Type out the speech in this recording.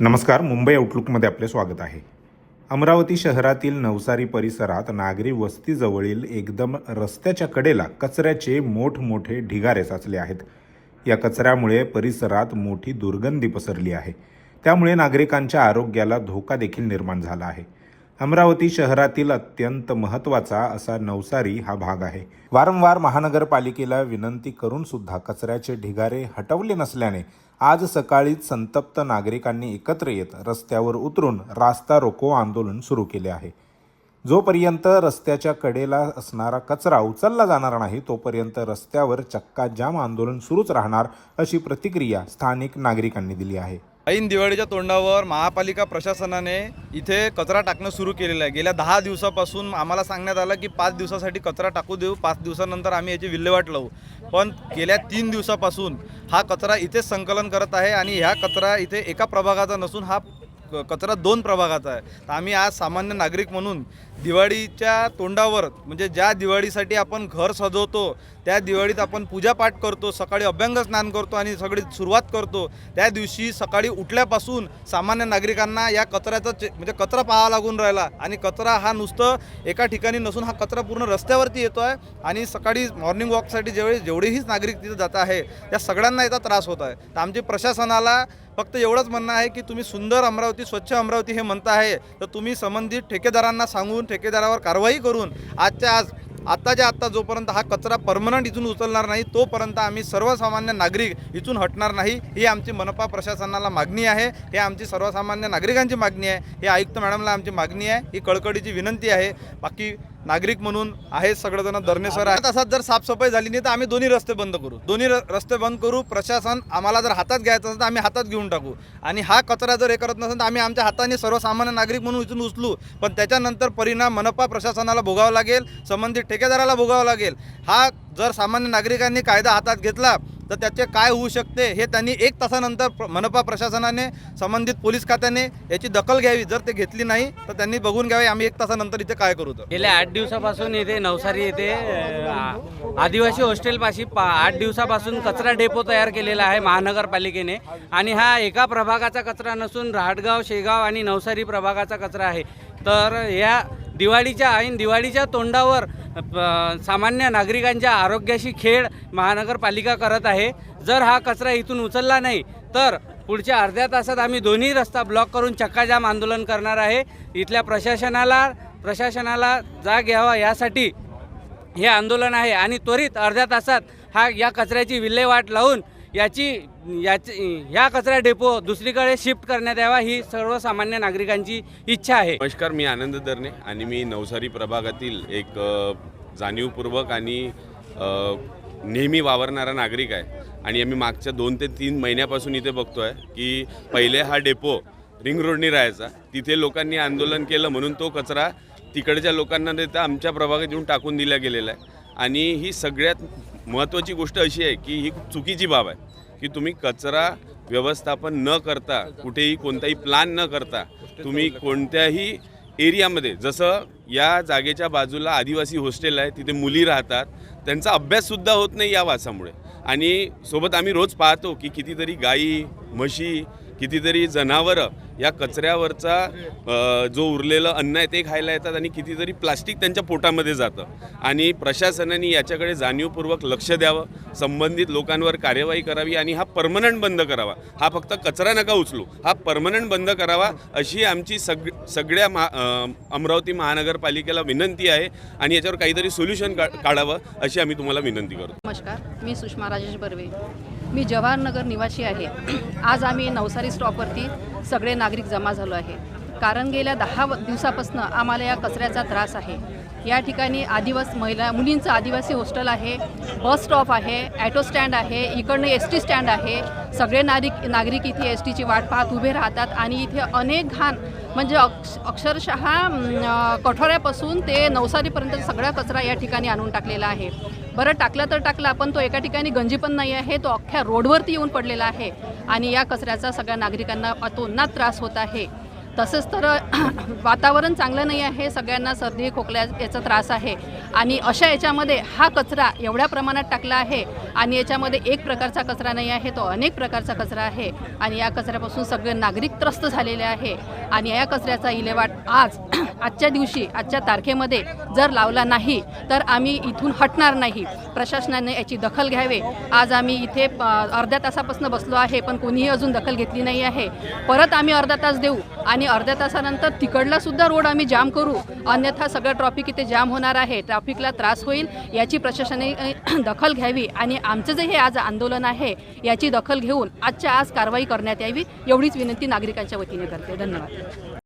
नमस्कार मुंबई आउटलुकमध्ये आपले स्वागत आहे. अमरावती शहरातील नवसारी परिसरात नागरी वस्तीजवळील एकदम रस्त्याच्या कडेला कचऱ्याचे मोठमोठे ढिगारे साचले आहेत. या कचऱ्यामुळे परिसरात मोठी दुर्गंधी पसरली आहे. त्यामुळे नागरिकांच्या आरोग्याला धोका देखील निर्माण झाला आहे. अमरावती शहरातील अत्यंत महत्त्वाचा असा नवसारी हा भाग आहे. वारंवार महानगरपालिकेला विनंती करून सुद्धा कचऱ्याचे ढिगारे हटवले नसल्याने आज सकाळीच संतप्त नागरिकांनी एकत्र येत रस्त्यावर उतरून रास्ता रोको आंदोलन सुरू केले आहे. जोपर्यंत रस्त्याच्या कडेला असणारा कचरा उचलला जाणार नाही तोपर्यंत रस्त्यावर चक्काजाम आंदोलन सुरूच राहणार अशी प्रतिक्रिया स्थानिक नागरिकांनी दिली आहे. ऐन दिवाळीच्या तोंडावर महापालिका प्रशासनाने इथे कचरा टाकणं सुरू केलेलं आहे. गेल्या दहा दिवसापासून आम्हाला सांगण्यात आलं की पाच दिवसासाठी कचरा टाकू देऊ. पाच दिवसानंतर आम्ही याची विल्हेवाट लावू. पण गेल्या तीन दिवसापासून हा कचरा इथेच संकलन करत आहे आणि ह्या कचरा इथे एका प्रभागाचा नसून हा क- कचरा दोन प्रभागाचा आहे. तर आम्ही आज सामान्य नागरिक म्हणून दिवाळीच्या तोंडावर म्हणजे ज्या दिवाळीसाठी आपण घर सजवतो त्या दिवाळीत आपण पूजापाठ करतो सकाळी अभ्यंग स्नान करतो आणि सगळी सुरुवात करतो त्या दिवशी सकाळी उठल्यापासून सामान्य नागरिकांना या कचऱ्याचा चे- म्हणजे कचरा पाहावा लागून राहिला. आणि कचरा हा नुसतं एका ठिकाणी नसून हा कचरा पूर्ण रस्त्यावरती येतो आहे आणि सकाळी मॉर्निंग वॉकसाठी जेवढे जेवढेही नागरिक तिथे जात आहे त्या सगळ्यांना याचा त्रास होत आहे. तर आमच्या प्रशासनाला फक्त एवढंच म्हणणं आहे की तुम्ही सुंदर अमरावती स्वच्छ अमरावती हे म्हणता आहे तर तुम्ही संबंधित ठेकेदारांना सांगून ठेकेदारावर कारवाई करून आजच्या आज आत्ताच्या आत्ता जोपर्यंत हा कचरा परमनंट इथून उचलणार नाही तोपर्यंत आम्ही सर्वसामान्य नागरिक इथून हटणार नाही ही आमची मनपा प्रशासनाला मागणी आहे. हे आमची सर्वसामान्य नागरिकांची मागणी आहे. हे आयुक्त मॅडमला आमची मागणी आहे. ही कळकळीची विनंती आहे. बाकी नागरिक म्हणून आहे सगळेजण दर्नेसर आहेत. तासात जर साफसफाई झाली नाही तर आम्ही दोन्ही रस्ते बंद करू. दोन्ही र- रस्ते बंद करू. प्रशासन आम्हाला जर हातात घ्यायचं असेल तर आम्ही हातात घेऊन टाकू. आणि हा कचरा जर हे करत नसेल तर आम्ही आमच्या हाताने सर्वसामान्य नागरिक म्हणून इथून उचलू. पण त्याच्यानंतर परिणाम मनपा प्रशासनाला भोगावा लागेल संबंधित ठेकेदाराला भोगावा लागेल. हा जर सामान्य नागरिकांनी कायदा हातात घेतला तर त्याचे काय होऊ शकते हे त्यांनी एक तासानंतर प्र- मनपा प्रशासनाने संबंधित पोलीस खात्याने याची दखल घ्यावी. जर ते घेतली नाही तर त्यांनी बघून घ्यावे आम्ही एक तासानंतर इथे काय करू तर. गेल्या आठ दिवसापासून इथे नवसारी येथे आदिवासी हॉस्टेलपाशी पा आठ दिवसापासून कचरा डेपो तयार केलेला आहे महानगरपालिकेने. आणि हा एका प्रभागाचा कचरा नसून रहाटगाव शेगाव आणि नवसारी प्रभागाचा कचरा आहे. तर या दिवाळीच्या ऐन दिवाळीच्या तोंडावर सामान्य नागरिकांच्या आरोग्याशी खेळ महानगरपालिका करत आहे. जर हा कचरा इथून उचलला नाही तर पुढच्या अर्ध्या तासात आम्ही दोन्ही रस्ता ब्लॉक करून चक्काजाम आंदोलन करणार आहे. इथल्या प्रशासनाला प्रशासनाला जाग घ्यावा यासाठी हे आंदोलन आहे आणि त्वरित अर्ध्या तासात हा या कचऱ्याची विल्हेवाट लावून याची याची या कचरा डेपो दुसरीकडे शिफ्ट करण्यात यावा ही सर्वसामान्य नागरिकांची इच्छा आहे. नमस्कार मी आनंद दरने आणि मी नवसारी प्रभागातील एक जाणीवपूर्वक आणि नेहमी वावरणारा नागरिक आहे. आणि आम्ही मागच्या दोन ते तीन महिन्यापासून इथे बघतो आहे की पहिले हा डेपो रिंग रोडनी राहायचा. तिथे लोकांनी आंदोलन केलं म्हणून तो कचरा तिकडच्या लोकांना देता आमच्या प्रभागात येऊन टाकून दिला गेलेला आहे. आणि ही सगळ्यात महत्त्वाची गोष्ट अशी आहे की ही खूप चुकीची बाब आहे की तुम्ही कचरा व्यवस्थापन न करता कुठेही कोणताही प्लान न करता तुम्ही कोणत्याही एरियामध्ये जसं या जागेच्या बाजूला आदिवासी हॉस्टेल आहे तिथे मुली राहतात त्यांचा अभ्याससुद्धा होत नाही या वासामुळे. आणि सोबत आम्ही रोज पाहतो की कितीतरी गायी म्हशी कितीतरी जनावरं या कचऱ्यावरचा जो उरलेलं अन्न आहे ते खायला येतात आणि कितीतरी प्लास्टिक त्यांच्या पोटामध्ये जातं. आणि प्रशासनाने याच्याकडे जाणीवपूर्वक लक्ष द्यावं संबंधित लोकांवर कार्यवाही करावी आणि हा परमनंट बंद करावा. हा फक्त कचरा नका उचलू हा परमनंट बंद करावा अशी आमची सग सगळ्या महा अमरावती महानगरपालिकेला विनंती आहे आणि याच्यावर काहीतरी सोल्युशन का काढावं अशी आम्ही तुम्हाला विनंती करतो. नमस्कार मी सुषमा राजेश बर्वे. मी जवाहरनगर निवासी आहे. आज आम्ही नवसारी स्टॉपवरती सगळे नागरिक जमा झालो आहे. कारण गेल्या दहा व- दिवसापासून आम्हाला या कचऱ्याचा त्रास आहे. या ठिकाणी आदिवास महिला मुलींचं आदिवासी हॉस्टेल आहे बस स्टॉप आहे ॲटो स्टँड आहे इकडनं एस टी स्टँड आहे. सगळे नागरिक नागरिक इथे एस टीची वाट पाहत उभे राहतात आणि इथे अनेक घाण म्हणजे अक्ष अक्षरशः कठोऱ्यापासून ते नवसारीपर्यंत सगळा कचरा या ठिकाणी आणून टाकलेला आहे. बरं टाकला तर टाकला पण तो एका ठिकाणी गंजी पण नाही आहे तो अख्ख्या रोडवरती येऊन पडलेला आहे. आणि या कचऱ्याचा सगळ्या नागरिकांना अतोनात त्रास होत आहे. तसंच तर वातावरण चांगलं नाही आहे सगळ्यांना सर्दी खोकल्या याचा त्रास आहे. आणि अशा याच्यामध्ये हा कचरा एवढ्या प्रमाणात टाकला आहे आणि याच्यामध्ये एक प्रकारचा कचरा नाही आहे तो अनेक प्रकारचा कचरा आहे. आणि या कचऱ्यापासून सगळे नागरिक त्रस्त झालेले आहे. आणि या कचऱ्याचा इलेवाट आज आजच्या दिवशी आजच्या तारखेमध्ये जर लावला नाही तर आम्ही इथून हटणार नाही. प्रशासनाने याची दखल घ्यावे. आज आम्ही इथे अर्ध्या तासापासून बसलो आहे पण कोणीही अजून दखल घेतली नाही आहे. परत आम्ही अर्धा तास देऊ. आणि अर्ध्या तासानंतर तिकडला सुद्धा रोड आम्ही जाम करू. अन्यथा सगळं ट्रॉफिक इथे जाम होणार आहे. ट्रॅफिकला त्रास होईल याची प्रशासनाने दखल घ्यावी आणि आमचं जे हे आज आंदोलन आहे याची दखल घेऊन आजच्या आज कारवाई करण्यात यावी एवढीच विनंती नागरिकांच्या वतीने करते. धन्यवाद.